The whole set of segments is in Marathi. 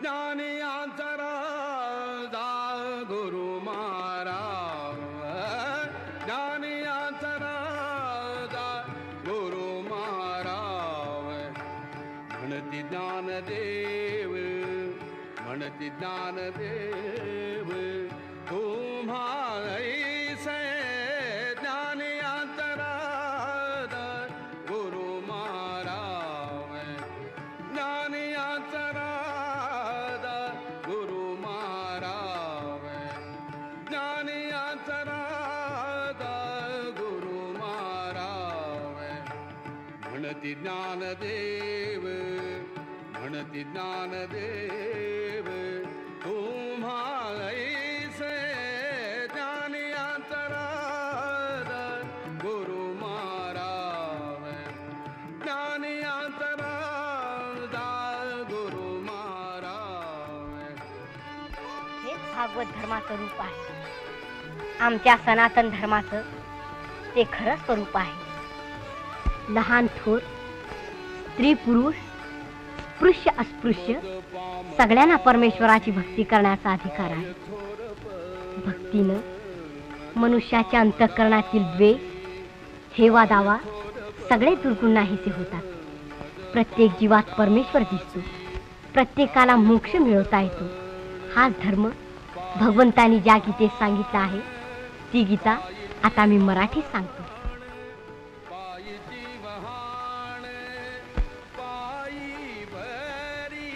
ज्ञानियांचा जा गुरु महाराज ज्ञानियांचा राजा गुरु महाराज म्हणती ज्ञानदेव म्हणती ज्ञानदेव तुम्हा म्हणती ज्ञानदेव म्हणती ज्ञानदेव तुम्हा ऐसे ज्ञानी अंतराद गुरु महाराज ज्ञानी अंतराद गुरु महाराज. हेच भागवत धर्माचं रूप आहे. आमच्या सनातन धर्माचं ते खरं स्वरूप आहे. लहान थोर स्त्री पुरुष स्पृश्य अस्पृश्य सगळ्यांना परमेश्वराची भक्ती करण्याचा अधिकार आहे. भक्तीनं मनुष्याच्या अंतःकरणातील द्वेष हेवा दावा सगळे दुर्गुण नाहीसे होतात. प्रत्येक जीवात परमेश्वर दिसतो. प्रत्येकाला मोक्ष मिळवता येतो. हाच धर्म भगवंतानी ज्या गीतेत सांगितला आहे ती गीता आता मी मराठीत सांगतो. जीवहाण पाई भरी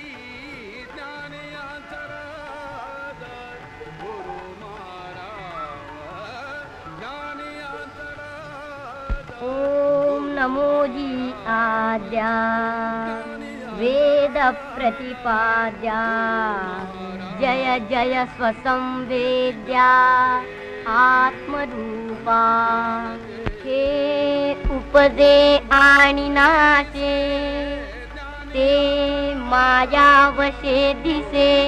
ज्ञानया चरादा गुरु मारा ी वरी ॐ जी आद्या वेदप्रतिपाद्या जय जय स्वसंवेद्या आत्मरूपा। पदे आणिनाशे ते मायावशे दिसे.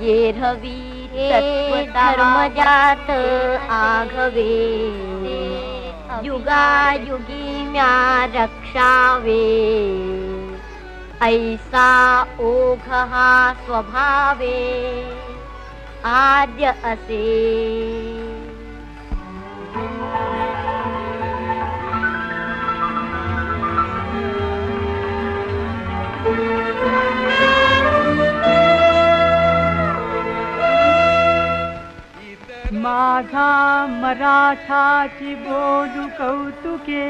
ये हविः धर्मजात आघवे. युगायुगि म्या रक्षावे. ऐसा ओघहा स्वभावे. आद्य असे माझा मराठाची बोलू कौतुके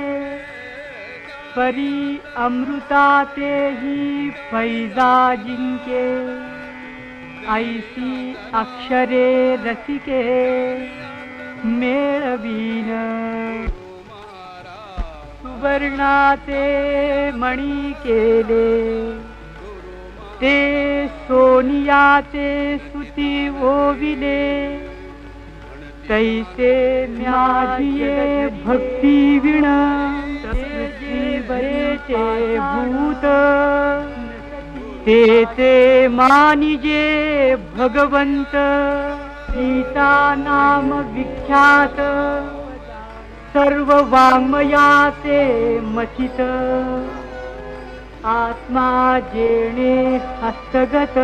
परी अमृता तेही फैजा जिंके ऐसी अक्षरे रसिके मेळवीन. सुवर्णाचे मणी केले ते सोनियाचे सुती ओविले तैसे म्याजिये भक्ती विण बरेचे भूत। ते ते मानिजे भगवंत सीता नाम विख्यात। सर्व वाङ्मयाचे मथित आत्मा जेणे हस्तगत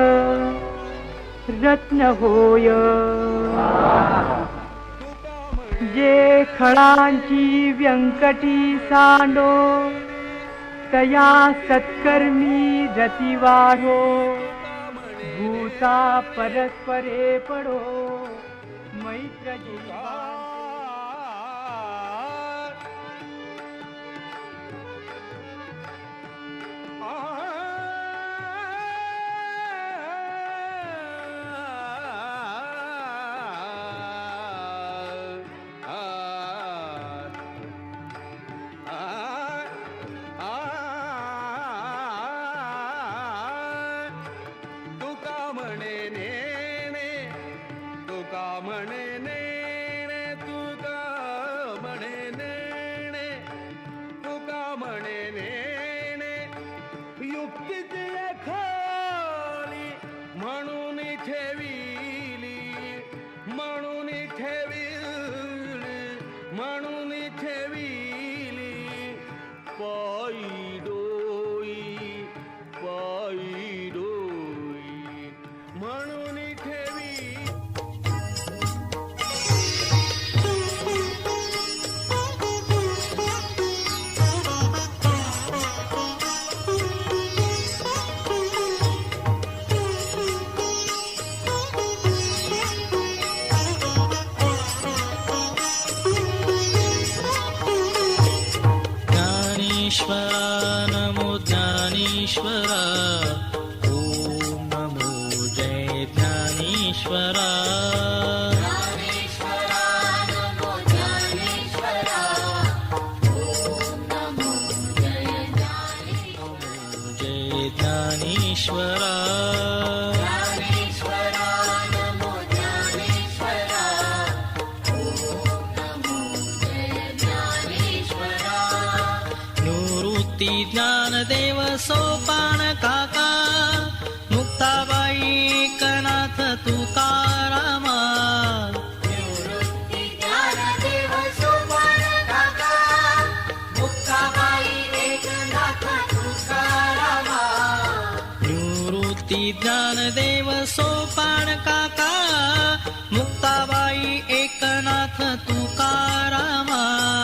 रत्न होय। ी व्यङ्कटी सा तया सत्कर्मी रतिवारो भूता परस्परे पडो मैत्रजिता ज्ञानेश्वरा नमो ज्ञानेश्वरा। ॐ नमो जय ज्ञानेश्वरा। जय ज्ञानेश्वरा। निवृत्ती ज्ञानदेव सोपान काका. मुक्ताबाई कनाथ तुकारामा. निवृत्ती ज्ञानदेव सोपान काका. मुक्ताबाई एकनाथ तुकारामा.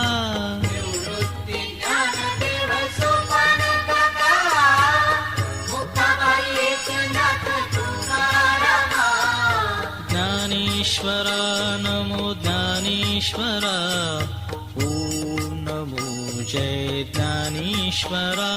ज्ञानेश्वरा नमो ज्ञानेश्वरा। ॐ नमो जय ज्ञानेश्वरा